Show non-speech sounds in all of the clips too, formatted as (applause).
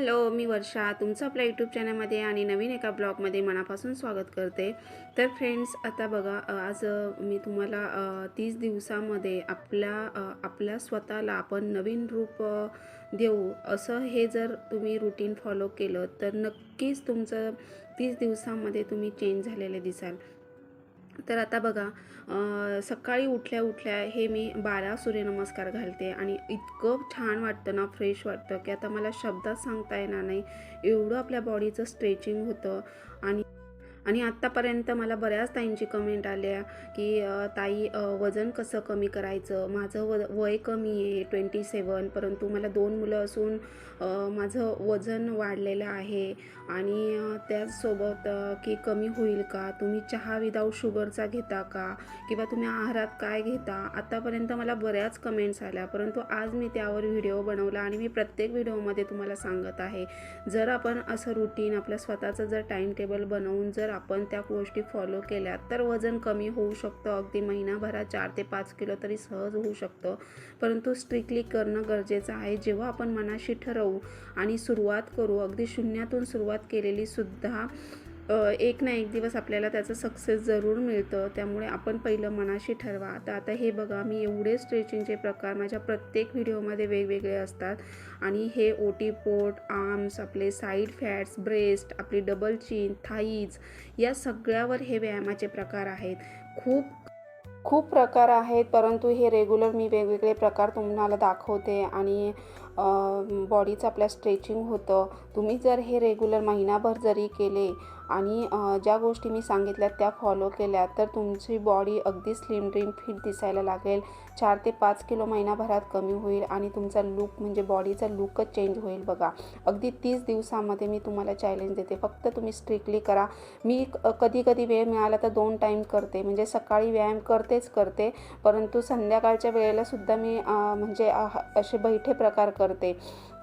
Hello मी वर्षा. तुमचं आपल्या YouTube चॅनलमध्ये आणि नवीन एका ब्लॉगमध्ये मनापासून स्वागत करते. तर फ्रेंड्स आता बघा आज मी तुम्हाला तीस दिवसामध्ये आपल्या आपल्या स्वतःला आपण नवीन रूप देऊ. असं हे जर तुम्ही रुटीन फॉलो केलं तर नक्कीच तुमचं तीस दिवसामध्ये तुम्ही चेंज झालेले दिसाल. तर आता बघा सकाळी उठल्या उठल्या हे मी बारा सूर्यनमस्कार घालते आणि इतकं छान वाटतं ना फ्रेश वाटतं की आता मला शब्दात सांगता येणार नाही. एवढं आपल्या बॉडीचं स्ट्रेचिंग होतं आणि आणि आत्तापर्यंत मला बऱ्याच ताईंची कमेंट आल्या की ताई वजन कसं कमी करायचं? माझं व वय कमी आहे ट्वेंटी सेवन परंतु मला दोन मुलं असून माझं वजन वाढलेलं आहे. आणि त्याचसोबत की कमी होईल का? तुम्ही चहा विदाऊट शुगरचा घेता का? किंवा तुम्ही आहारात काय घेता? आत्तापर्यंत मला बऱ्याच कमेंट्स आल्या परंतु आज मी त्यावर व्हिडिओ बनवला आणि मी प्रत्येक व्हिडिओमध्ये तुम्हाला सांगत आहे. जर आपण असं रुटीन आपलं स्वतःचं जर टाईम टेबल बनवून जर आपण त्या गोष्टी फॉलो केल्या तर वजन कमी होऊ शकतं. अगदी महिनाभरात चार ते पाच किलो तरी सहज होऊ शकतं. परंतु स्ट्रिक्टली करणं गरजेचं आहे. जेव्हा आपण मनाशी ठरवू आणि सुरुवात करू अगदी शून्यातून सुरुवात केलेली सुद्धा एक ना एक दिवस आपल्याला त्याचं सक्सेस जरूर मिळतं. त्यामुळे आपण पहिलं मनाशी ठरवा. तर आता हे बघा मी एवढे स्ट्रेचिंगचे प्रकार माझ्या प्रत्येक व्हिडिओमध्ये वेगवेगळे असतात. आणि हे ओटी पोट आर्म्स आपले साईड फॅट्स ब्रेस्ट आपली डबल चीन थाईज या सगळ्यावर हे व्यायामाचे प्रकार आहेत. खूप खूप प्रकार आहेत परंतु हे रेग्युलर मी वेगवेगळे प्रकार तुम्हाला दाखवते. आणि बॉडीचं आपल्या स्ट्रेचिंग होतं. तुम्ही जर हे रेग्युलर महिनाभर जरी केले आणि ज्या गोष्टी मी सांगितल्या त्या फॉलो केल्या तर तुमची बॉडी अगदी स्लिम ड्रीम फिट दिसायला लागेल. चार ते पाच किलो महिनाभरात कमी होईल आणि तुमचा लुक म्हणजे बॉडीचा लुकच चेंज होईल बघा. अगदी तीस दिवसामध्ये मी तुम्हाला चॅलेंज देते. फक्त तुम्ही स्ट्रिक्टली करा. मी कधी कधी वेळ मिळाला तर दोन टाईम करते. म्हणजे सकाळी व्यायाम करतेच करते. परंतु संध्याकाळच्या वेळेला सुद्धा मी म्हणजे असे बैठे प्रकार करते.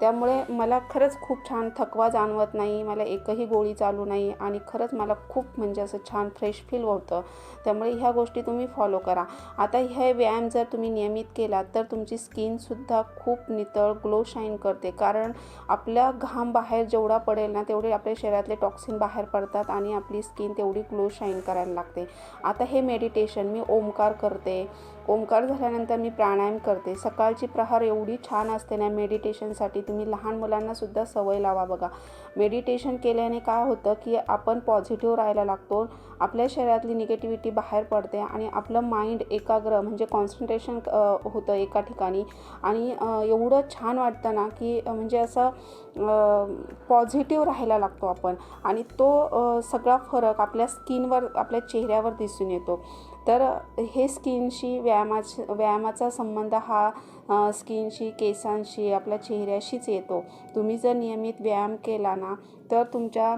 त्यामुळे मला खरंच खूप छान थकवा जाणवत नाही. मला एकही गोळी चालू नाही आणि खरंच मला खूप म्हणजे असं छान फ्रेश फील होतं. त्यामुळे ह्या गोष्टी तुम्ही फॉलो करा. आता हे व्यायाम जर तुम्ही तुम्ही नियमित केला तर तुमची स्किनसुद्धा खूप नितळ ग्लो शाईन करते. कारण आपला घाम बाहेर जेवढा पडेल ना तेवढे आपल्या शरीरातले टॉक्सिन बाहेर पडतात आणि आपली स्किन तेवढी ग्लो शाईन करायला लागते. आता हे मेडिटेशन मी ओमकार करते. ओंकार झाल्यानंतर मी प्राणायाम करते. सकाळची प्रहार एवढी छान असते ना मेडिटेशनसाठी तुम्ही लहान मुलांना सुद्धा सवय लावा बघा. मेडिटेशन केल्याने काय होतं की आपण पॉझिटिव्ह राहायला लागतो. आपल्या शरीरातली निगेटिव्हिटी बाहेर पडते आणि आपलं माइंड एकाग्र म्हणजे कॉन्सन्ट्रेशन होतं एका ठिकाणी. आणि एवढं छान वाटतं ना की म्हणजे असं पॉझिटिव्ह राहायला लागतो आपण. आणि तो सगळा फरक आपल्या स्किनवर आपल्या चेहऱ्यावर दिसून येतो. तर हे स्किनशी व्यायामाच व्यायामाचा संबंध हा स्किनशी केसांशी आपल्या चेहऱ्याशीच येतो. तुम्ही जर नियमित व्यायाम केला ना तर तुमच्या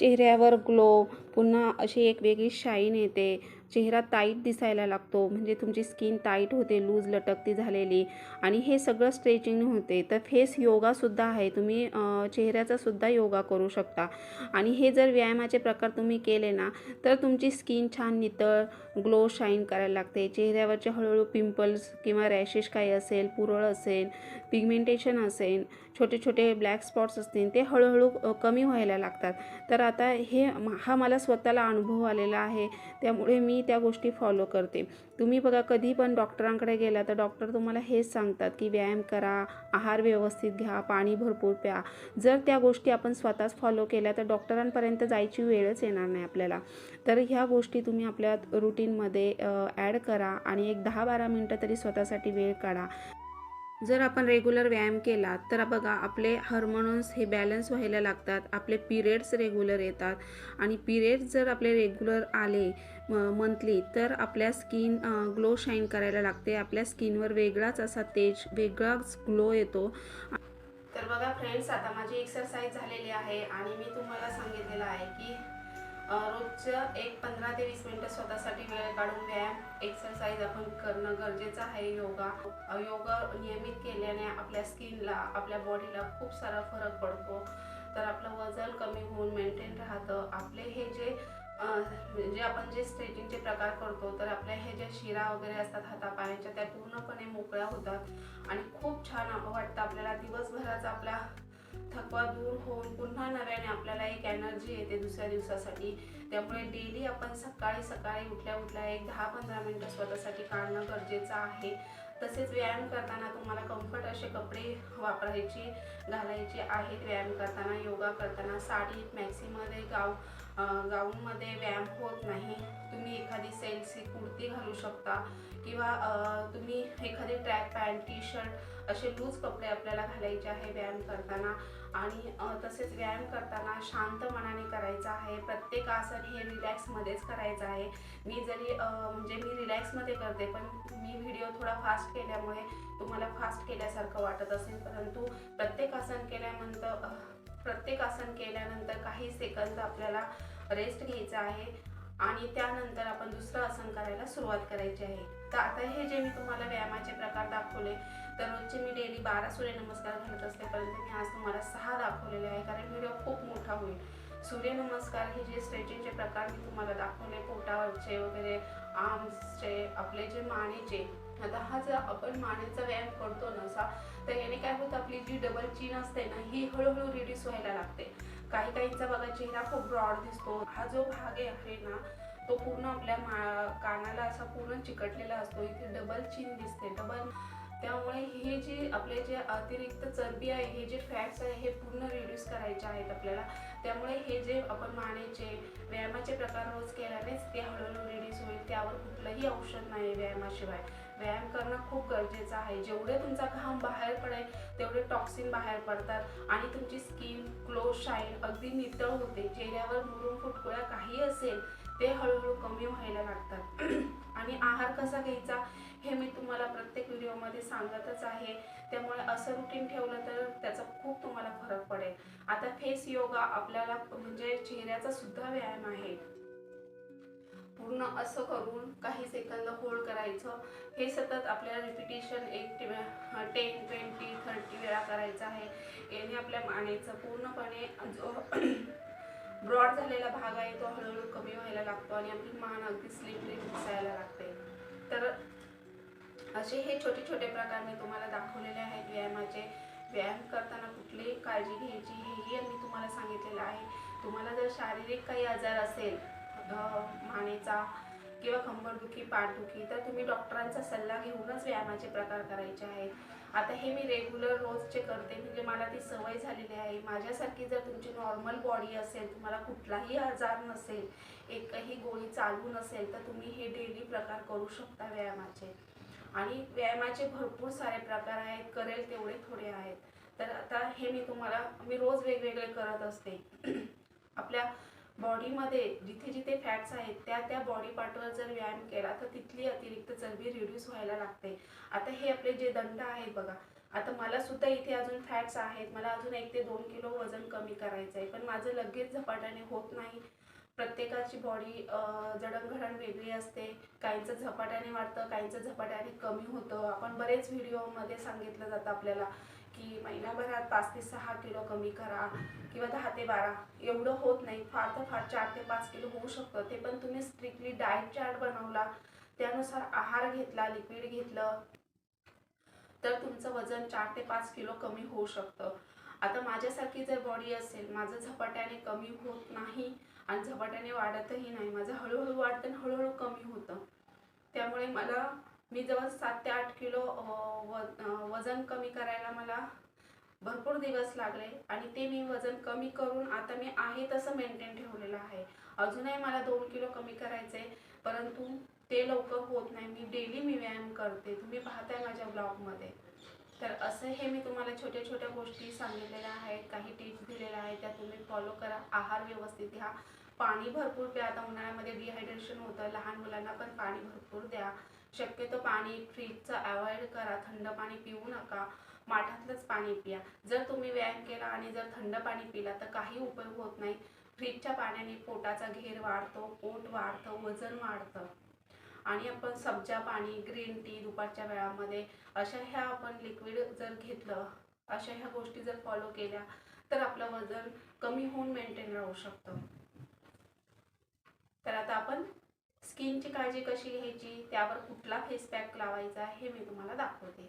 चेहऱ्यावर ग्लो पुन्हा अशी एक वेगळी शाईन येते. चेहरा टाईट दिसायला लागतो. म्हणजे तुमची स्किन टाईट होते लूज लटकती झालेली. आणि हे सगळं स्ट्रेचिंग होते. तर फेस योगासुद्धा आहे. तुम्ही चेहऱ्याचासुद्धा योगा करू शकता. आणि हे जर व्यायामाचे प्रकार तुम्ही केले ना तर तुमची स्किन छान नितळ ग्लो शाईन करायला लागते. चेहऱ्यावरचे हळूहळू पिंपल्स किंवा रॅशेस काही असेल पुरळ असेल पिगमेंटेशन असेल छोटे छोटे ब्लॅक स्पॉट्स असतील ते हळूहळू कमी व्हायला लागतात. तर आता हे हा मला स्वतःला अनुभव आलेला आहे. त्यामुळे मी त्या गोष्टी फॉलो करते. तुम्ही बघा कधी पण डॉक्टरांकडे गेला तर डॉक्टर तुम्हाला हेच सांगतात की व्यायाम करा आहार व्यवस्थित घ्या पाणी भरपूर प्या. जर त्या गोष्टी आपण स्वतःच फॉलो केल्या तर डॉक्टरांपर्यंत जायची वेळच येणार नाही आपल्याला. तर ह्या गोष्टी तुम्ही आपल्या रुटीनमध्ये ॲड करा आणि एक दहा बारा मिनटं तरी स्वतःसाठी वेळ काढा. जर आपण रेग्युलर व्यायाम केला तर बघा आपले हार्मोन्स हे बॅलन्स व्हायला लागतात आपले पिरियड्स रेग्युलर येतात आणि पिरियड्स जर आपले रेग्युलर आले मंथली तर आपल्या स्किन ग्लो शाईन करायला लागते. आपल्या स्किनवर वेगळाच असा तेज वेगळाच ग्लो येतो. तर बघा फ्रेंड्स आता माझी एक्सरसाइज झालेली आहे आणि मी तुम्हाला सांगितलेलं आहे की रोजचं एक पंधरा ते वीस मिनटं स्वतःसाठी वेळ काढून व्यायाम एक्सरसाइज आपण करणं गरजेचं आहे योगा. योगा नियमित केल्याने आपल्या स्किनला आपल्या बॉडीला खूप सारा फरक पडतो. तर आपलं वजन कमी होऊन मेंटेन राहतं. आपले हे जे जे आपण जे स्ट्रेचिंगचे प्रकार करतो तर आपल्या हे ज्या शिरा वगैरे असतात हातापायांच्या त्या पूर्णपणे मोकळ्या होतात. आणि खूप छान वाटतं आपल्याला दिवसभराचा आपला थकवा दूर होऊन पुन्हा नव्याने आपल्याला एक एनर्जी येते दुसऱ्या दिवसासाठी. त्यामुळे डेली आपण सकाळी सकाळी उठल्या उठल्या एक दहा पंधरा मिनटं स्वतःसाठी काढणं गरजेचं आहे. तसेच व्यायाम करताना तुम्हाला कम्फर्ट असे कपडे वापरायचे घालायचे आहेत. व्यायाम करताना योगा करताना साडी मॅक्सीमध्ये गाव गाऊनमध्ये व्यायाम होत नाही. तुम्ही एखादी सेल्सी कुर्ती घालू शकता. किंवा तुम्ही एखादी ट्रॅक पॅन्ट टी शर्ट असे लूज कपडे आपल्याला घालायचे आहे व्यायाम करताना आणि तसेच व्यायाम करताना शांत मनाने करायचं आहे. प्रत्येक आसन हे रिलॅक्समध्येच करायचं आहे. मी जरी म्हणजे मी रिलॅक्समध्ये करते पण मी व्हिडिओ थोडा फास्ट केल्यामुळे तुम्हाला फास्ट केल्यासारखं वाटत असेल. परंतु प्रत्येक आसन केल्यानंतर प्रत्येक आसन केल्यानंतर काही सेकंद आपल्याला रेस्ट घ्यायचा आहे आणि त्यानंतर आपण दुसरं आसन करायला सुरुवात करायची आहे. तर आता हे जे मी तुम्हाला व्यायामाचे प्रकार दाखवले तर रोजचे मी डेली बारा सूर्यनमस्कार घालत असते परंतु मी आज तुम्हाला सहा दाखवलेले आहे कारण व्हिडिओ खूप मोठा होईल. सूर्यनमस्कार हे जे स्ट्रेचिंगचे प्रकार मी तुम्हाला दाखवले पोटावरचे वगैरे आर्म्सचे आपले जे मानेचे आता हा जर आपण मानेचा व्यायाम करतो ना असा तर याने काय होतं आपली जी डबल चीन असते ना ही हळूहळू रिड्यूस व्हायला लागते. काही काहींचा बघा चेहरा खूप ब्रॉड दिसतो. हा जो भाग आहे ना तो पूर्ण आपल्या मा कानाला असा पूर्ण चिकटलेला असतो. इथे डबल चीन दिसते. डबल त्यामुळे हे जे आपले जे अतिरिक्त चरबी आहे हे जे फॅट्स आहे हे पूर्ण रिड्यूस करायचे आहेत आपल्याला. त्यामुळे हे जे आपण मानेचे व्यायामाचे प्रकार रोज केल्यानेच ते हळूहळू रिड्यूस होईल. त्यावर कुठलंही औषध नाही व्यायामाशिवाय. व्यायाम करणं खूप गरजेचं आहे. जेवढे तुमचा घाम बाहेर पडेल तेवढे टॉक्सिन बाहेर पडतात. आणि तुमची स्किन ग्लो शाईन अगदी नितळ होते. चेहऱ्यावर मुरुम फुटकुळ्या काही असेल ते हळूहळू कमी व्हायला लागतात. (clears throat) आणि आहार कसा घ्यायचा हे मी तुम्हाला प्रत्येक व्हिडिओमध्ये सांगतच आहे. त्यामुळे असं रुटीन ठेवलं तर त्याचा खूप तुम्हाला फरक पडेल. आता फेस योगा आपल्याला म्हणजे चेहऱ्याचा सुद्धा व्यायाम आहे. पूर्ण असं करून काही सेकंद होल्ड करायचं. हे सतत आपल्याला रिपिटेशन एक टेन ट्वेंटी थर्टी वेळा करायचं आहे. याने आपल्या मानेचं पूर्णपणे जो (clears throat) ब्रॉड झालेला भाग आहे तो हळूहळू कमी व्हायला लागतो आणि आपली मान अगदी स्लिपली दिसायला लागते. तर असे हे छोटे छोटे प्रकार मी तुम्हाला दाखवलेले आहेत. व्यायामाचे व्यायाम करताना कुठलीही काळजी घ्यायची हेही मी तुम्हाला सांगितलेलं आहे. तुम्हाला जर शारीरिक काही आजार असेल मानेचा किंवा कंबरदुखी पाठदुखी तर तुम्ही डॉक्टरांचा सल्ला घेऊनच व्यायामाचे प्रकार करायचे आहेत. आता हे मी रेग्युलर रोजचे करते. म्हणजे मला ती सवय झालेली आहे. माझ्यासारखी जर तुमची नॉर्मल बॉडी असेल तुम्हाला कुठलाही आजार नसेल एकही गोळी चालू नसेल तर तुम्ही हे डेली प्रकार करू शकता व्यायामाचे. आणि व्यायामाचे भरपूर सारे प्रकार आहेत. करेल तेवढे थोडे आहेत. तर आता हे मी तुम्हाला मी रोज वेगवेगळे करत असते. (clears throat) आपल्या बॉडीमध्ये जिथे जिथे फॅट्स आहेत त्या त्या बॉडी पार्टवर जर व्यायाम केला तर तिथली अतिरिक्त चरबी रिड्यूस व्हायला लागते. आता हे आपले जे दंड आहेत बघा आता मला सुद्धा इथे अजून फॅट्स आहेत मला अजून एक ते दोन किलो वजन कमी करायचं आहे पण माझं लगेच झपाट्याने होत नाही. प्रत्येकाची बॉडी जडणघडण वेगळी असते काहींचं झपाट्याने वाढतं काहींचं झपाट्याने कमी होतं. आपण बरेच व्हिडिओमध्ये सांगितलं जातं आपल्याला. की महिनाभरात पाच ते सहा किलो कमी करा किंवा दहा ते बारा. एवढं होत नाही. फार तर फार चार ते पाच किलो होऊ शकतं. ते पण तुम्ही स्ट्रिक्टली डाएट चार्ट बनवला. त्यानुसार आहार घेतला लिक्विड घेतलं तर तुमचं वजन चार ते पाच किलो कमी होऊ शकतं. आता माझ्यासारखी जर बॉडी असेल माझं झपाट्याने कमी होत नाही आणि झपाट्याने वाढतही नाही माझं हळूहळू वाढतं आणि हळूहळू कमी होतं. त्यामुळे मला मी जवळ सात ते आठ किलो व वजन कमी करायला मला भरपूर दिवस लागले आणि ते मी वजन कमी करून आता मी आहे तसं मेंटेन ठेवलेलं आहे. अजूनही मला दोन किलो कमी करायचे परंतु ते लवकर होत नाही. मी डेली मी व्यायाम करते. तुम्ही पाहताय माझ्या ब्लॉगमध्ये तर असं हे मी तुम्हाला छोट्या छोट्या गोष्टी सांगितलेल्या आहेत. काही टिप्स दिलेल्या आहेत. त्या तुम्ही फॉलो करा. आहार व्यवस्थित घ्या. पाणी भरपूर प्या. आता उन्हाळ्यामध्ये डिहायड्रेशन होतं. लहान मुलांना पण पाणी भरपूर द्या. शक्यतो पाणी फ्रीजचं अवॉइड करा. थंड पाणी पिऊ नका. माठातलंच पाणी पिया. जर तुम्ही व्यायाम केला आणि जर थंड पाणी पिला तर काही उपयोग होत नाही. फ्रीजच्या पाण्याने पोटाचा घेर वाढतो पोट वाढतं वजन वाढतं. आणि आपण सब्जा पाणी ग्रीन टी दुपारच्या वेळामध्ये अशा ह्या आपण लिक्विड जर घेतलं अशा ह्या गोष्टी जर फॉलो केल्या तर आपलं वजन कमी होऊन मेंटेन राहू शकतं. तर आता आपण स्किनची काळजी कशी घ्यायची? त्यावर कुठला फेस पॅक लावायचा हे मी तुम्हाला दाखवते.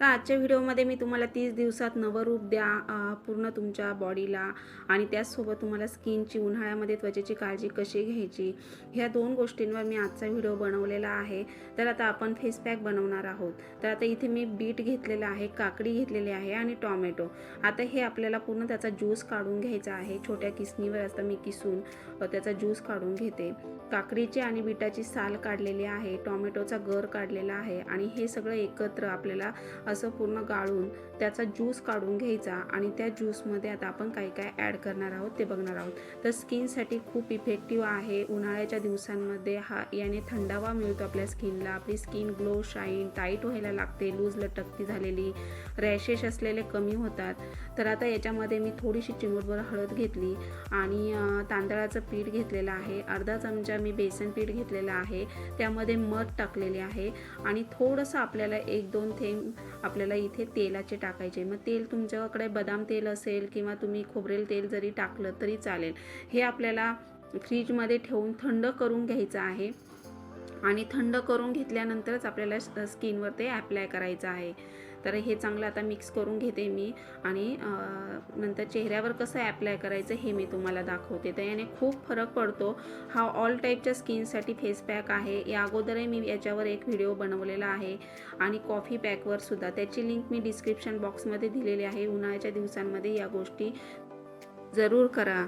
तर आजच्या व्हिडिओमध्ये मी तुम्हाला तीस दिवसात नवरूप द्या पूर्ण तुमच्या बॉडीला आणि त्याचसोबत तुम्हाला स्किनची उन्हाळ्यामध्ये त्वचेची काळजी कशी घ्यायची ह्या दोन गोष्टींवर मी आजचा व्हिडिओ बनवलेला आहे. तर आता आपण फेस पॅक बनवणार आहोत. तर आता इथे मी बीट घेतलेलं आहे काकडी घेतलेली आहे आणि टॉमॅटो. आता हे आपल्याला पूर्ण त्याचा ज्यूस काढून घ्यायचा आहे. छोट्या किसणीवर असता मी किसून त्याचा ज्यूस काढून घेते. काकडीची आणि बीटाची साल काढलेली आहे टॉमॅटोचा गर काढलेला आहे आणि हे सगळं एकत्र आपल्याला असं पूर्ण गाळून त्याचा ज्यूस काढून घ्यायचा आणि त्या ज्यूसमध्ये आता आपण काय काय ॲड करणार आहोत ते बघणार आहोत. तर स्किनसाठी खूप इफेक्टिव्ह आहे. उन्हाळ्याच्या दिवसांमध्ये हा याने थंडावा मिळतो आपल्या स्किनला आपली स्किन ग्लो शाईन टाईट व्हायला लागते लूज लटकती झालेली रॅशेस असलेले कमी होतात. तर आता याच्यामध्ये मी थोडीशी चिमूटभर हळद घेतली आणि तांदळाचं पीठ घेतलेलं आहे. अर्धा चमचा मी बेसन पीठ घेतलेलं आहे. त्यामध्ये मध टाकलेले आहे आणि थोडंसं आपल्याला एक दोन थेंब आपल्याला इथे तेलाचे टाकायचे. मग तेल तुमच्याकडे बदाम तेल असेल किंवा तुम्ही खोबरेल तेल जरी टाकलं तरी चालेल. हे आपल्याला फ्रीजमध्ये ठेवून थंड करून घ्यायचं आहे. आणि थंड करून घेतल्यानंतरच आपल्याला स्किनवर ते ॲप्लाय करायचं आहे. तर हे चांगलं आता मिक्स करून घेते मी. आणि नंतर चेहऱ्यावर कसं ॲप्लाय करायचं हे मी तुम्हाला दाखवते. तर याने खूप फरक पडतो. हा ऑल टाईपच्या स्किनसाठी फेस पॅक आहे. या अगोदरही मी याच्यावर एक व्हिडिओ बनवलेला आहे. आणि कॉफी पॅकवर सुद्धा. त्याची लिंक मी डिस्क्रिप्शन बॉक्समध्ये दिलेली आहे. उन्हाळ्याच्या दिवसांमध्ये या गोष्टी जरूर करा.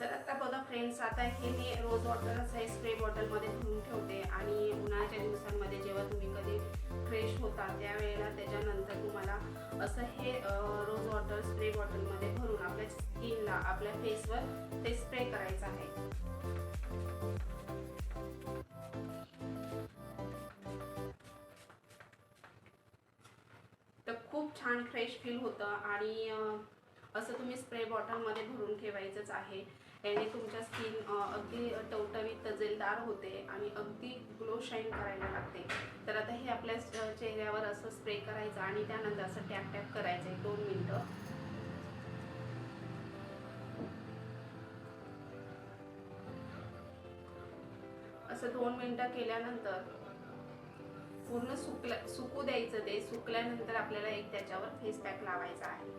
तर आता बघा फ्रेंड्स आता हे मी रोज वॉटर स्प्रे बॉटलमध्ये धुवून ठेवते. आणि उन्हाळ्याच्या दिवसांमध्ये फ्रेश होता त्यावेळेला त्याच्यानंतर तुम्हाला असं हे रोज वॉटर स्प्रे बॉटलमध्ये भरून आपल्या स्किनला आपल्या फेसवर ते स्प्रे करायचं आहे. तर खूप छान फ्रेश फील होतं आणि असं तुम्ही स्प्रे बॉटलमध्ये भरून ठेवायचंच आहे. याने तुमच्या स्किन अगदी टवटवीत तजेलदार होते आणि अगदी ग्लो शाईन करायला लागते तर आता हे आपल्या च- चेहऱ्यावर असं स्प्रे करायचं आणि त्यानंतर असं टॅप टॅप करायचं एक दोन मिनटं. असं दोन मिनटं केल्यानंतर पूर्ण सुकल्या सुकू द्यायचं ते सुकल्यानंतर आपल्याला एक त्याच्यावर फेस पॅक लावायचा आहे.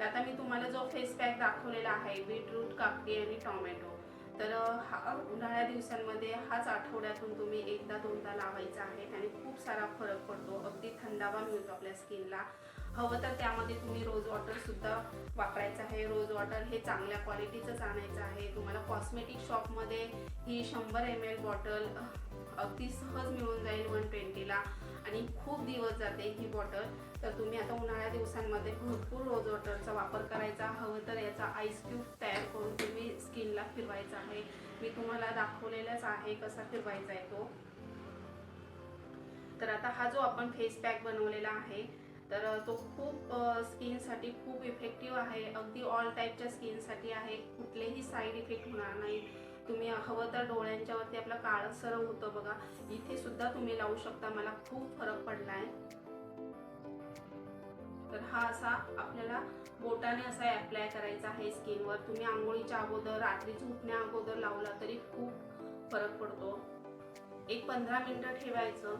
आता मी तुम्हाला जो फेस पॅक दाखवलेला आहे बीटरूट काकडी आणि टोमॅटो तर हा उन्हाळ्या दिवसांमध्ये हाच आठवड्यातून तुम्ही एकदा दोनदा लावायचा आहे. त्याने खूप सारा फरक पडतो. अगदी थंडावा मिळतो आपल्या स्किनला. हवं तर त्यामध्ये तुम्ही रोज वॉटरसुद्धा वापरायचं आहे. रोज वॉटर हे चांगल्या क्वालिटीचंच आणायचं आहे. तुम्हाला कॉस्मेटिक शॉपमध्ये ही शंभर एम एल बॉटल अगदी सहज मिळून जाईल वन ट्वेंटीला. आणि खूप दिवस जाते ही बॉटल. तर तुम्ही आता उन्हाळ्या दिवसांमध्ये भरपूर रोज वॉटरचा वापर करायचा. हवं तर याचा आईस क्यूब तयार करून तुम्ही स्किनला फिरवायचा आहे. मी तुम्हाला दाखवलेलाच आहे कसा फिरवायचा आहे तो. तर आता हा जो आपण फेस पॅक बनवलेला आहे तर तो खूप स्किनसाठी खूप इफेक्टिव्ह आहे. अगदी ऑल टाईपच्या स्किनसाठी आहे. कुठलेही साईड इफेक्ट होणार नाही. तुम्ही हवं तर डोळ्यांच्यावरती आपलं काळं होतं बघा. इथे सुद्धा तुम्ही लावू शकता. मला खूप फरक पडला आहे तर हा असा आपल्याला बोटाने असा अप्लाय करायचा आहे स्किनवर तुम्ही आंघोळीच्या अगोदर रात्री झोपण्या अगोदर लावला तरी खूप फरक पडतो. एक पंधरा मिनिटं ठेवायचं.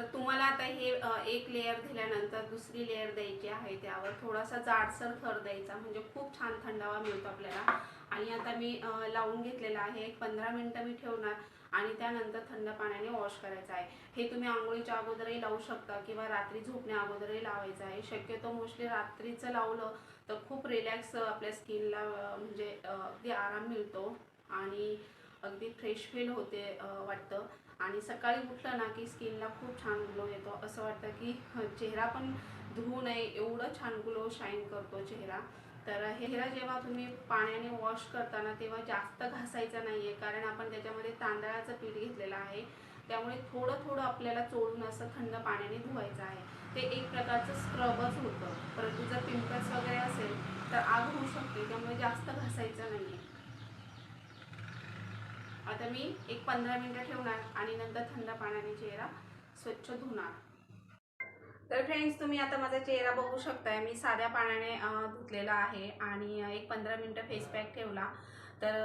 तर तुम्हाला आता हे एक लेअर दिल्यानंतर दुसरी लेअर द्यायची आहे त्यावर थोडासा जाडसर थर द्यायचा. म्हणजे खूप छान थंडावा मिळतो आपल्याला. आणि आता मी लावून घेतलेला आहे. एक पंधरा मिनटं मी ठेवणार आणि त्यानंतर थंड पाण्याने वॉश करायचं आहे. हे तुम्ही आंघोळीच्या अगोदरही लावू शकता किंवा रात्री झोपण्या अगोदरही लावायचं आहे. शक्यतो मोस्टली रात्रीचं लावलं तर खूप रिलॅक्स आपल्या स्किनला म्हणजे अगदी आराम मिळतो आणि अगदी फ्रेश फील होते वाटतं. आणि सकाळी उठलं ना की स्किनला खूप छान ग्लो येतो. असं वाटतं की चेहरा पण धुवू नये एवढं छान ग्लो शाईन करतो चेहरा. तर तर हेरा जेव्हा तुम्ही पाण्याने वॉश करताना तेव्हा जास्त घासायचा नाही आहे कारण आपण त्याच्यामध्ये तांदळाचं पीठ घेतलेलं आहे. त्यामुळे थोडं थोडं आपल्याला चोळून असं थंड पाण्याने धुवायचं आहे. ते एक प्रकारचं स्क्रबच होतं. परंतु जर पिंपल्स वगैरे असेल तर आग होऊ शकते त्यामुळे जास्त घासायचं नाही आहे आता मी एक पंधरा मिनटं ठेवणार आणि नंतर थंड पाण्याने चेहरा स्वच्छ धुणार. तर फ्रेंड्स तुम्ही आता माझा चेहरा बघू शकताय. मी साध्या पाण्याने धुतलेला आहे आणि एक पंधरा मिनटं फेस पॅक ठेवला. तर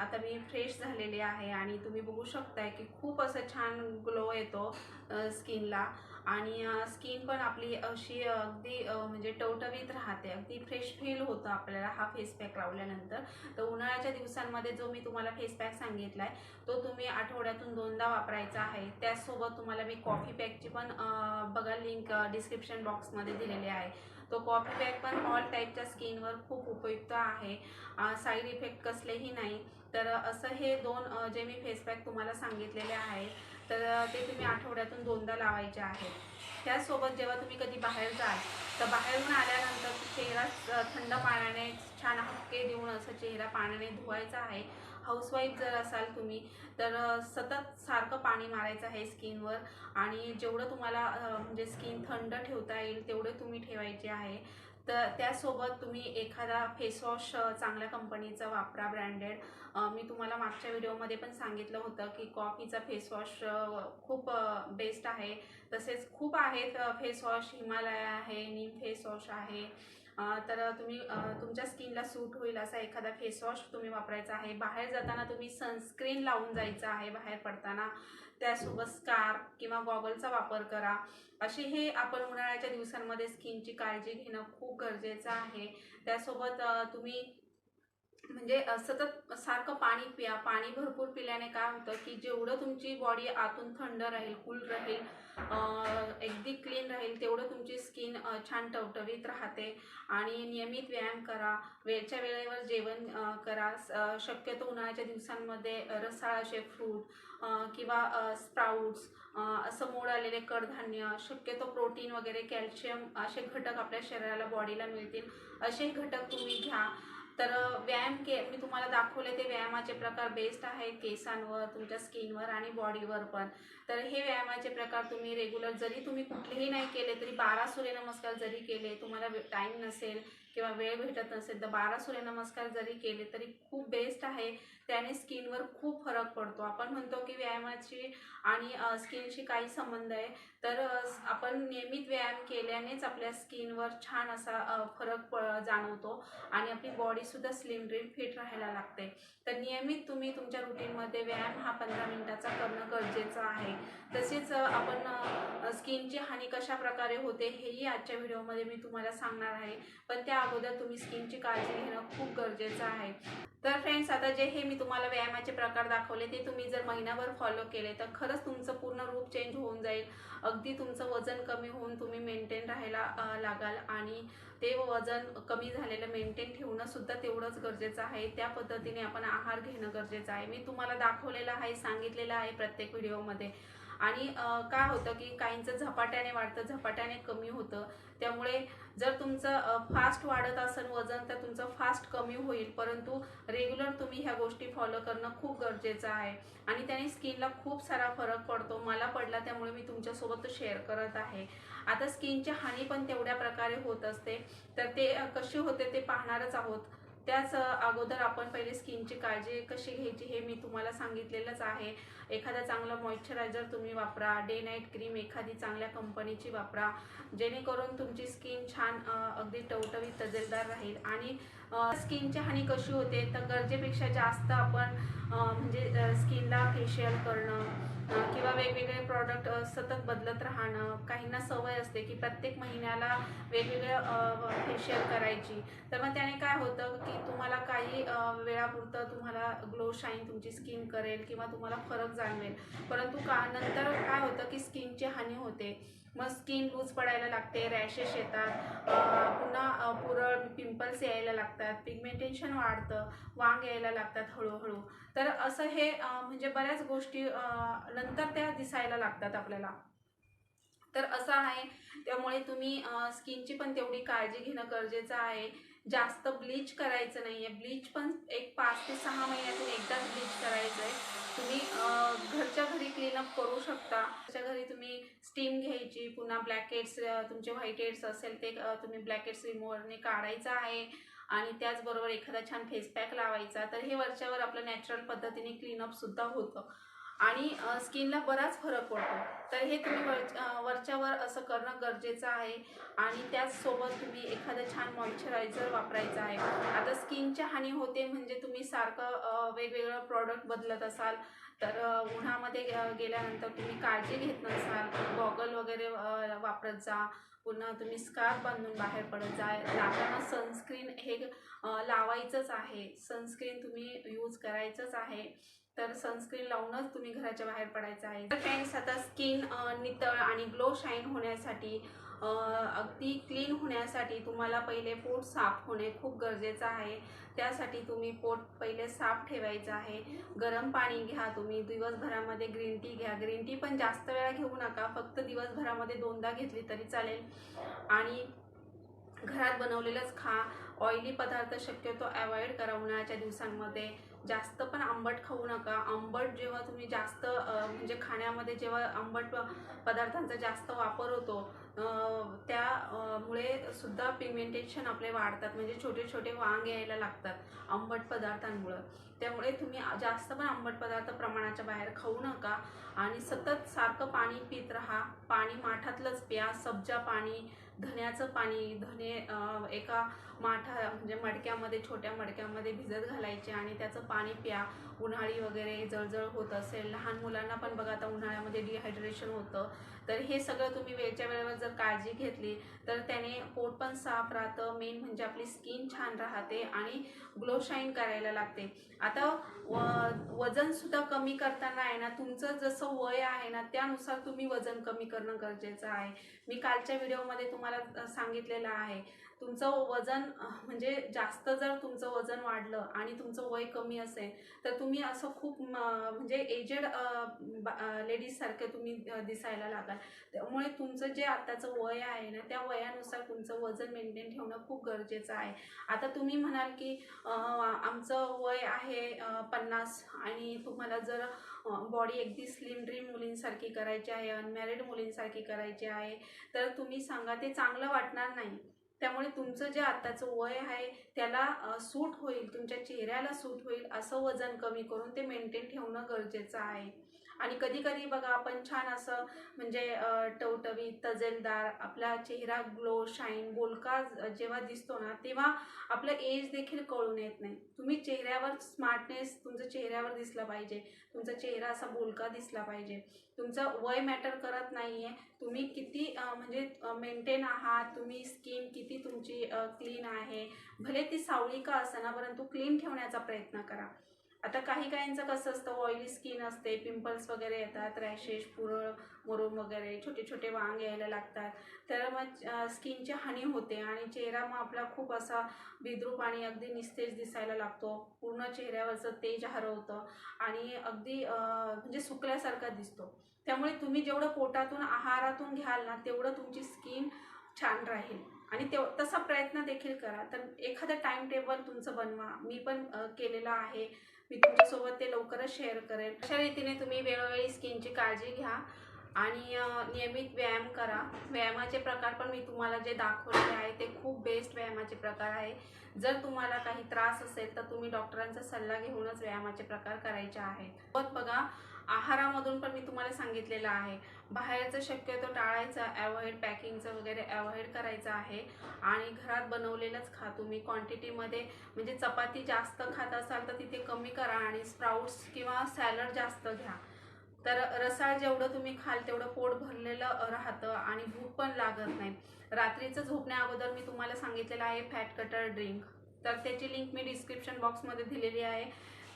आता मी फ्रेश झालेले आहे आणि तुम्ही बघू शकताय की खूप असं छान ग्लो येतो स्किनला आणि स्किन पण आपली अशी अगदी म्हणजे टवटवीत राहते. अगदी फ्रेश फील होतं आपल्याला हा फेस पॅक लावल्यानंतर. तर उन्हाळ्याच्या दिवसांमध्ये जो मी तुम्हाला फेस पॅक सांगितला आहे तो तुम्ही आठवड्यातून दोनदा वापरायचा आहे. त्याचसोबत तुम्हाला मी कॉफी पॅकची पण बघा लिंक डिस्क्रिप्शन बॉक्समध्ये दिलेली आहे. तो कॉफी पॅक पण ऑल टाईपच्या स्किनवर खूप उपयुक्त आहे. साईड इफेक्ट कसलेही नाही. तर असं हे दोन जे मी फेस पॅक तुम्हाला सांगितलेले आहेत तर ते तुम्ही आठवड्यातून दोनदा लावायचे आहेत. त्याचसोबत जेव्हा तुम्ही कधी बाहेर जाल तर बाहेरून आल्यानंतर चेहरा थंड पाण्याने छान हक्के देऊन असं चेहरा पाण्याने धुवायचा आहे. हाऊसवाईफ जर असाल तुम्ही तर सतत सारखं पाणी मारायचं आहे स्किनवर आणि जेवढं तुम्हाला म्हणजे स्किन थंड ठेवता येईल तेवढे तुम्ही ठेवायचे आहे. तर त्यासोबत तुम्ही एखादा फेसवॉश चांगल्या कंपनीचा वापरा ब्रँडेड मी तुम्हाला मागच्या व्हिडिओमध्ये पण सांगितलं होतं की कॉफीचा फेसवॉश खूप बेस्ट आहे. तसेच खूप आहेत फेसवॉश. हिमालया आहे नीम फेसवॉश आहे. तर तुम्ही तुमच्या स्किनला सूट होईल असा एखादा फेसवॉश तुम्ही वापरायचा आहे. बाहेर जाताना तुम्ही सनस्क्रीन लावून जायचं आहे बाहेर पडताना. त्यासोबत स्कार्फ किंवा गॉगलचा वापर करा. असे हे आपण उन्हाळ्याच्या दिवसांमध्ये स्किनची काळजी घेणं खूप गरजेचं आहे. त्यासोबत तुम्ही म्हणजे सतत सारखं पाणी प्या. पाणी भरपूर पिल्याने काय होतं की जेवढं तुमची बॉडी आतून थंड राहील कूल राहील अगदी क्लीन राहील तेवढं तुमची स्किन छान टवटवीत राहते. आणि नियमित व्यायाम करा. वेळच्या वेळेवर जेवण करा. स- शक्यतो उन्हाळ्याच्या दिवसांमध्ये रसाळाचे फ्रूट किंवा स्प्राऊट्स असं मोड आलेले कडधान्य शक्यतो प्रोटीन वगैरे कॅल्शियम असे घटक आपल्या शरीराला बॉडीला मिळतील. असे घटक तुम्ही घ्या. तर व्यायाम के मी तुम्हाला दाखवले ते व्यायामाचे प्रकार बेस्ट आहेत केसांवर तुमच्या स्किनवर आणि बॉडीवर पण. तर हे व्यायामाचे प्रकार तुम्ही रेग्युलर जरी तुम्ही कुठलेही नाही केले तरी बारा सूर्यनमस्कार जरी केले तुम्हाला टाईम नसेल किंवा वेळ भेटत नसेल तर बारा सूर्यनमस्कार जरी केले तरी खूप बेस्ट आहे. त्याने स्किनवर खूप फरक पडतो. आपण म्हणतो की व्यायामाची आणि स्किनशी काही संबंध आहे तर आपण नियमित व्यायाम केल्यानेच आपल्या स्किनवर छान असा फरक प जाणवतो आणि आपली बॉडीसुद्धा स्लिम ड्रीम फिट राहायला लागते. तर नियमित तुम्ही तुमच्या रुटीनमध्ये व्यायाम हा पंधरा मिनटाचा करणं गरजेचं आहे. तसेच आपण स्किनची हानी कशा प्रकारे होते हेही आजच्या व्हिडिओमध्ये मी तुम्हाला सांगणार आहे. पण त्या अगोदर तुम्ही स्किनची काळजी घेणं खूप गरजेचं आहे. तर फ्रेंड्स आता जे हे मी तुम्हाला व्यायामाचे प्रकार दाखवले ते तुम्ही जर महिनाभर फॉलो केले तर खरंच तुमचं पूर्ण रूप चेंज होऊन जाईल. अगदी तुमचं वजन कमी होऊन तुम्ही मेंटेन राहायला लागाल आणि ते वजन कमी झालेलं मेंटेन ठेवणं सुद्धा तेवढंच गरजेचं आहे. त्या पद्धतीने आपण आहार घेणं गरजेचं आहे. मी तुम्हाला दाखवलेलं आहे सांगितलेलं आहे प्रत्येक व्हिडिओमध्ये आणि काय होतं की काहींचं झपाट्याने वाढतं झपाट्याने कमी होतं. त्यामुळे जर तुमचं फास्ट वाढत असेल वजन तर तुमचं फास्ट कमी होईल. परंतु रेग्युलर तुम्ही ह्या गोष्टी फॉलो करणं खूप गरजेचं आहे. आणि त्याने स्किनला खूप सारा फरक पडतो. मला पडला त्यामुळे मी तुमच्यासोबत तो शेअर करत आहे. आता स्किनची हानी पण तेवढ्या प्रकारे होत असते. तर ते कसे कशी होते ते पाहणारच आहोत. त्याच अगोदर आपण पहिले स्किनची काळजी कशी घ्यायची हे मी तुम्हाला सांगितलेलंच आहे. एखादा चांगला मॉइश्चरायझर तुम्ही वापरा डे नाईट क्रीम एखादी चांगल्या कंपनीची वापरा जेणेकरून तुमची स्किन छान अगदी टवटवीत तजेलदार राहील. आणि स्किनची हानी कशी होते तर गरजेपेक्षा जास्त आपण म्हणजे स्किनला फेशियल करणं किंवा वेगवेगळे प्रॉडक्ट सतत बदलत राहणं काहींना सवय असते की प्रत्येक महिन्याला वेगवेगळं फेशियल करायची. तर मग त्याने काय होतं की तुम्हाला काही वेळापुरतं तुम्हाला ग्लो शाईन तुमची स्किन करेल किंवा तुम्हाला फरक जाणवेल. परंतु का नंतर काय होतं की स्किनची हानी होते. मग स्किन लूज पडायला लागते रॅशेस येतात पुन्हा पुरळ पिंपल्स यायला लागतात पिगमेंटेशन वाढतं वांग यायला लागतात हळूहळू. तर असं हे म्हणजे बऱ्याच गोष्टी नंतर त्या दिसायला लागतात आपल्याला. तर असं आहे. त्यामुळे तुम्ही स्किनची पण तेवढी काळजी घेणं गरजेचं आहे. जास्त ब्लीच करायचं नाही आहे ब्लीच पण एक पाच ते सहा महिन्यातून एकदाच ब्लीच करायचं आहे तुम्ही घरच्या घरी क्लीनअप करू शकता. घरच्या घरी तुम्ही स्टीम घ्यायची पुन्हा ब्लॅकेट्स तुमचे व्हाईट हेड्स असेल ते तुम्ही ब्लॅकेट्स रिमूव्हरने काढायचं आहे. आणि त्याचबरोबर एखादा छान फेस पॅक लावायचा. तर हे वरच्यावर आपलं नॅचरल पद्धतीने क्लीनअप सुद्धा होतं. आणि स्किनला बराच फरक पडतो. तर हे तुम्ही वर वरच्यावर असं करणं गरजेचं आहे. आणि त्याचसोबत तुम्ही एखादं छान मॉइश्चरायझर वापरायचं आहे. आता स्किनच्या हानी होते म्हणजे तुम्ही सारखं वेगवेगळं प्रॉडक्ट बदलत असाल. तर उन्हामध्ये गेल्यानंतर तुम्ही काळजी घेत नसाल. गॉगल वगैरे वापरत जा. पुन्हा तुम्ही स्कार्फ बांधून बाहेर पडत जा. जाताना सनस्क्रीन हे लावायचंच आहे. सनस्क्रीन तुम्ही यूज करायचंच आहे. तर सनस्क्रीन लावूनच तुम्ही घराच्या बाहेर पडायचं आहे. तर फ्रेंड्स आता स्किन नितळ आणि ग्लो शाईन होण्यासाठी अगदी क्लीन होण्यासाठी तुम्हाला पहिले पोट साफ होणे खूप गरजेचं आहे. त्यासाठी तुम्ही पोट पहिले साफ ठेवायचं आहे. गरम पाणी घ्या तुम्ही. दिवसभरामध्ये ग्रीन टी घ्या. ग्रीन टी पण जास्त वेळा घेऊ नका. फक्त दिवसभरामध्ये दोनदा घेतली तरी चालेल. आणि घरात बनवलेलंच खा. ऑइली पदार्थ शक्यतो अवॉइड करा उन्हाळ्याच्या दिवसांमध्ये. जास्त पण आंबट खाऊ नका. आंबट जेव्हा तुम्ही जास्त म्हणजे खाण्यामध्ये जेव्हा आंबट पदार्थांचा जास्त वापर होतो त्यामुळे सुद्धा पिगमेंटेशन आपले वाढतात. म्हणजे छोटे छोटे वांग यायला लागतात आंबट पदार्थांमुळं. त्यामुळे तुम्ही जास्त पण आंबट पदार्थ प्रमाणाच्या बाहेर खाऊ नका आणि सतत सारखं पाणी पित राहा. पाणी माठातलंच प्या. सब्जा पाणी धण्याचं पाणी धने एका माठा म्हणजे मडक्यामध्ये छोट्या मडक्यामध्ये भिजत घालायचे आणि त्याचं पाणी प्या. उन्हाळी वगैरे जळजळ होत असेल लहान मुलांना पण बघा आता उन्हाळ्यामध्ये डिहायड्रेशन होतं. तर हे सगळं तुम्ही वेळच्या वेळेवर जर काळजी घेतली तर त्याने पोट पण साफ राहतं. मेन म्हणजे आपली स्किन छान राहते आणि ग्लो शाईन करायला लागते. आता व वजन सुद्धा कमी करताना आहे ना तुमचं जसं वय आहे ना त्यानुसार तुम्ही वजन कमी करणं गरजेचं आहे. मी कालच्या व्हिडिओमध्ये तुम्हाला सांगितलेलं आहे. तुमचं वजन म्हणजे जास्त जर तुमचं वजन वाढलं आणि तुमचं वय कमी असेल तर तुम्ही असं खूप म्हणजे एजेड लेडीजसारखे तुम्ही दिसायला लागाल. त्यामुळे तुमचं जे आत्ताचं वय आहे ना त्या वयानुसार तुमचं वजन मेंटेन ठेवणं खूप गरजेचं आहे. आता तुम्ही म्हणाल की आमचं वय आहे पन्नास आणि तुम्हाला जर बॉडी अगदी स्लिम ड्रीम मुलींसारखी करायची आहे अनमॅरिड मुलींसारखी करायची आहे तर तुम्ही सांगा ते चांगलं वाटणार नाही. त्यामुळे तुमचं जे आत्ताचं वय आहे त्याला सूट होईल तुमच्या चेहऱ्याला सूट होईल असं वजन कमी करून ते मेंटेन ठेवणं गरजेचं आहे. आणि कधी कधी बघा आपण छान असं म्हणजे टवटवी तजेलदार आपला चेहरा ग्लो शाईन बोलका जेव्हा दिसतो ना तेव्हा आपलं एज देखील कळून येत नाही. तुम्ही चेहऱ्यावर स्मार्टनेस तुमच्या चेहऱ्यावर दिसला पाहिजे. तुमचा चेहरा असा बोलका दिसला पाहिजे. तुमचं वय मॅटर करत नाही आहे तुम्ही किती म्हणजे मेंटेन आहात तुम्ही स्किन किती तुमची क्लीन आहे. भले ती सावळी का असना परंतु क्लीन ठेवण्याचा प्रयत्न करा. आता काही काहींचं कसं असतं ऑइली स्किन असते पिंपल्स वगैरे येतात रॅशेस पुरळ मुरुम वगैरे छोटे छोटे वांग यायला लागतात. तर मग स्किनची हानी होते आणि चेहरा मग आपला खूप असा विद्रूप आणि अगदी निस्तेज दिसायला लागतो. पूर्ण चेहऱ्यावरचं तेज हरवतं आणि अगदी म्हणजे सुकल्यासारखा दिसतो. त्यामुळे तुम्ही जेवढं पोटातून आहारातून घ्याल ना तेवढं तुमची स्किन छान राहील. आणि ते तसा प्रयत्न देखील करा. तर एखादं टाइम टेबल तुमचं बनवा. मी पण केलेलं आहे. मी तुमच्यासोबत ते लवकरच शेअर करेल अशा रीतीने तुम्ही वेळोवेळी स्किनची काळजी घ्या आणि नियमित व्यायाम करा. व्यायामाचे प्रकार पण मी तुम्हाला जे दाखवलेले आहे ते खूप बेस्ट व्यायामाचे प्रकार आहे. जर तुम्हाला काही त्रास असेल तर तुम्ही डॉक्टरांचा सल्ला घेऊनच व्यायामाचे प्रकार करायचे आहेत. बघा आहारामधून पण मी तुम्हाला सांगितलेलं आहे. बाहेरचं शक्यतो टाळायचं अवॉइड पॅकिंगचं वगैरे अवॉइड करायचं आहे. आणि घरात बनवलेलंच खा तुम्ही. क्वांटिटीमध्ये म्हणजे चपाती जास्त खात असाल तर तिथे कमी करा आणि स्प्राउट्स किंवा सॅलड जास्त घ्या. तर रसाळ जेवढं तुम्ही खाल तेवढं पोट भरलेलं राहतं आणि भूक पण लागत नाही. रात्रीचं झोपण्या अगोदर मी तुम्हाला सांगितलेलं आहे फॅट कटर ड्रिंक तर त्याची लिंक मी डिस्क्रिप्शन बॉक्समध्ये दिलेली आहे.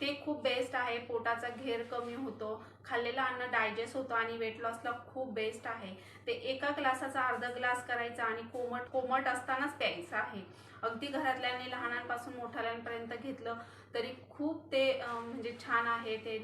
ते खूप बेस्ट आहे. पोटाचा घेर कमी होतो. खाल्लेलं अन्न डायजेस्ट होतो आणि वेट लॉसला खूप बेस्ट आहे. ते एका ग्लासाचा अर्धा ग्लास करायचा आणि कोमट कोमट असतानाच प्यायचं आहे. अगदी घरातल्याने लहानांपासून मोठ्यापर्यंत घेतलं तरी खूप ते म्हणजे छान आहे. ते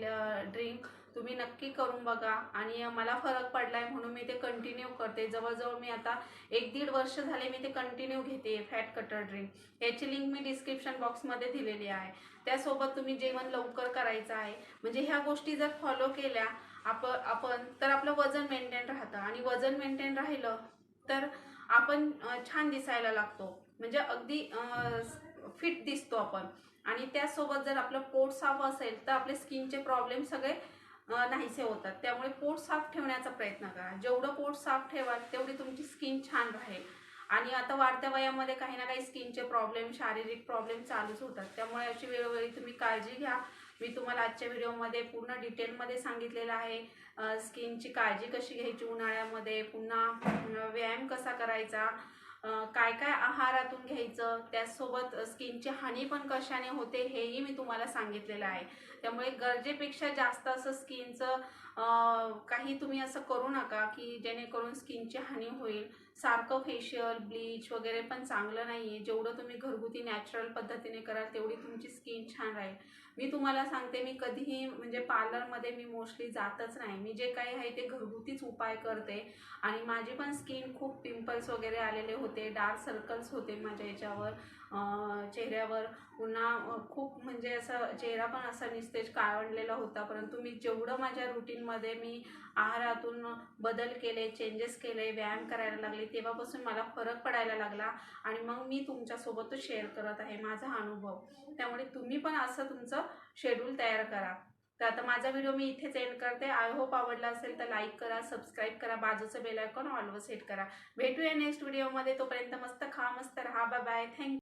ड्रिंक तुम्ही नक्की करून बघा. आणि मला फरक पडलाय म्हणून मी ते कंटिन्यू करते. जवळजवळ मी आता एक दीड वर्ष झाले मी ते कंटिन्यू घेते फॅट कटर ड्रिंक याची लिंक मी डिस्क्रिप्शन बॉक्समध्ये दिलेली आहे. त्यासोबत तुम्ही जेवण लवकर करायचं आहे. म्हणजे ह्या गोष्टी जर फॉलो केल्या आपण आपण तर आपलं वजन मेंटेन राहतं. आणि वजन मेंटेन राहिलं तर आपण छान दिसायला लागतो. म्हणजे अगदी फिट दिसतो आपण. आणि त्यासोबत जर आपलं पोट साफ असेल तर आपले स्किनचे प्रॉब्लेम सगळे नाहीसे होतात. त्यामुळे पोट साफ ठेवण्याचा प्रयत्न करा. जेवढं पोट साफ ठेवाल तेवढी तुमची स्किन छान राहील. आणि आता वाढत्या वयामध्ये काही ना काही स्किनचे प्रॉब्लेम शारीरिक प्रॉब्लेम चालूच होतात. त्यामुळे अशी वेळोवेळी तुम्ही काळजी घ्या. मी तुम्हाला आजच्या व्हिडिओमध्ये पूर्ण डिटेलमध्ये सांगितलेलं आहे. स्किनची काळजी कशी घ्यायची उन्हाळ्यामध्ये? पुन्हा व्यायाम कसा करायचा? काय काय आहारातून घ्यायचं? त्याचसोबत स्किनची हानी पण कशाने होते हेही मी तुम्हाला सांगितलेलं आहे. त्यामुळे गरजेपेक्षा जास्त असं स्किनचं काही तुम्ही असं करू नका की जेणेकरून स्किनची हानी होईल. सारखं फेशियल ब्लीच वगैरे पण चांगलं नाही आहे जेवढं तुम्ही घरगुती नॅचरल पद्धतीने कराल तेवढी तुमची स्किन छान राहील. मी तुम्हाला सांगते मी कधीही म्हणजे पार्लरमध्ये मी मोस्टली जातच नाही. मी जे काही आहे ते घरगुतीच उपाय करते. आणि माझी पण स्किन खूप पिंपल्स वगैरे आलेले होते. डार्क सर्कल्स होते माझ्या याच्यावर. चेहऱ्यावर पुन्हा खूप म्हणजे असं चेहरा पण असा निस्तेज काळवंडलेला होता. परंतु मी जेवढं माझ्या रुटीनमध्ये मी आहारातून बदल केले चेंजेस केले व्यायाम करायला लागले तेव्हापासून मला फरक पडायला लागला आणि मग मी तुमच्यासोबत तो शेअर करत आहे माझा अनुभव. त्यामुळे तुम्ही पण असं तुमचं शेड्यूल तयार करा. तर आता माझा व्हिडिओ मी इथेच एंड करते. आय होप आवडला असेल तर लाईक करा सबस्क्राईब करा बाजूचं बेल आयकॉन ऑलवर सेट करा. भेटूया नेक्स्ट व्हिडिओमध्ये तोपर्यंत मस्त खा मस्त राहा. Bye bye thank you